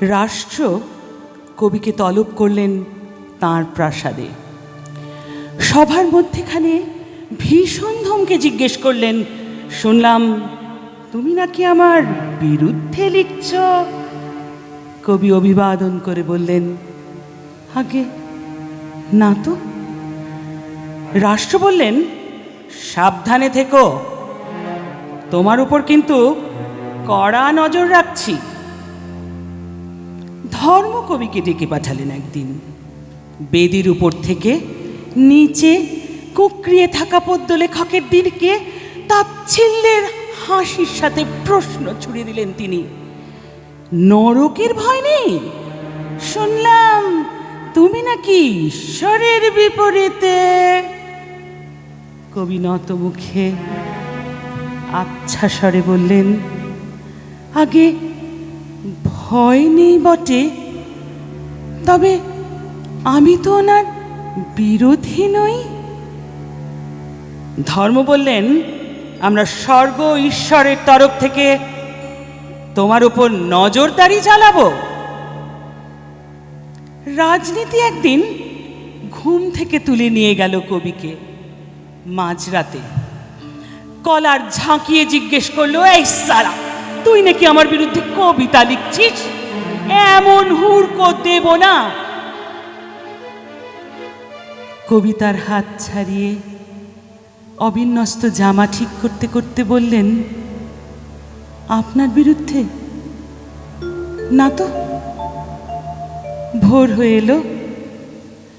রাষ্ট্র কবিকে তলব করলেন তাঁর প্রাসাদে। সভার মধ্যেখানে ভীষণ ধমকে জিজ্ঞেস করলেন, শুনলাম তুমি নাকি আমার বিরুদ্ধে লিখছ? কবি অভিবাদন করে বললেন, আগে, না তো। রাষ্ট্র বললেন, সাবধানে থেকো। তোমার উপর কিন্তু কড়া নজর রাখছি। ধর্মকবিকে ডেকে পাঠালেন একদিন। বেদির উপর থেকে নিচে কুকরিয়ে থাকা পদ্য লেখকের দিকে তাচ্ছিল্যের হাসির সাথে প্রশ্ন ছুড়ে দিলেন তিনি। নরকের ভয় নেই? শুনলাম তুমি নাকি ঈশ্বরের বিপরীতে। কবি নত মুখে আচ্ছা স্বরে বললেন, আগে ভয় নেই বটে। তবে আমি তো ওনার বিরোধী নই। ধর্ম বললেন, আমরা স্বর্গ ঈশ্বরের তরফ থেকে তোমার উপর নজরদারি চালাবো। রাজনীতি একদিন ঘুম থেকে তুলে নিয়ে গেল কবিকে মাঝরাতে। কলার ঝাঁকিয়ে জিজ্ঞেস করল, এই সারা তুই নাকি আমার বিরুদ্ধে কবিতা লিখছিস? এমন হুড়কো দেব না। কবিতার হাত ছাড়িয়ে অবিন্যস্ত জামা ঠিক করতে করতে বললেন, আপনার বিরুদ্ধে? না তো। ভোর হয়ে এলো।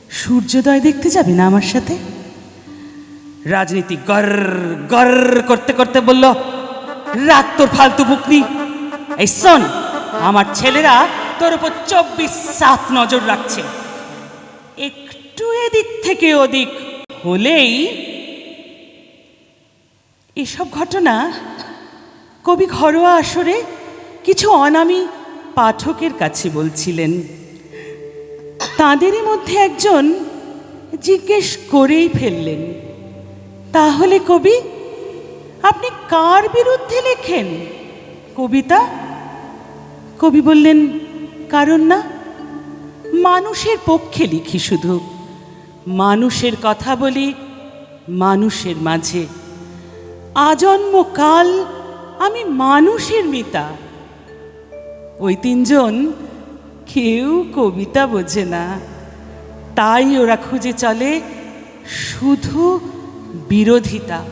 সূর্যোদয় দেখতে যাবে না আমার সাথে? রাজনীতি গর গর করতে করতে বলল রাত তোর ফালতু বুকনি। এই শোন, আমার ছেলেরা তোর উপর চব্বিশ সাত নজর রাখছে। একটু এদিক থেকে ওদিক হলেই এসব ঘটনা কবি ঘরোয়া আসরে কিছু অনামী পাঠকের কাছে বলছিলেন। তাঁদেরই মধ্যে একজন জিজ্ঞেস করেই ফেললেন, তাহলে কবি আপনি কার বিরুদ্ধে লেখেন? কবিতা? কবি বললেন, কারণ না, মানুষের পক্ষে লিখি শুধু। মানুষের কথা বলি মানুষের মাঝে। আজন্ম কাল আমি মানুষের মিতা। ওই তিনজন কেউ কবিতা বোঝে না। তাই ওরা খুঁজে চলে শুধু বিরোধিতা।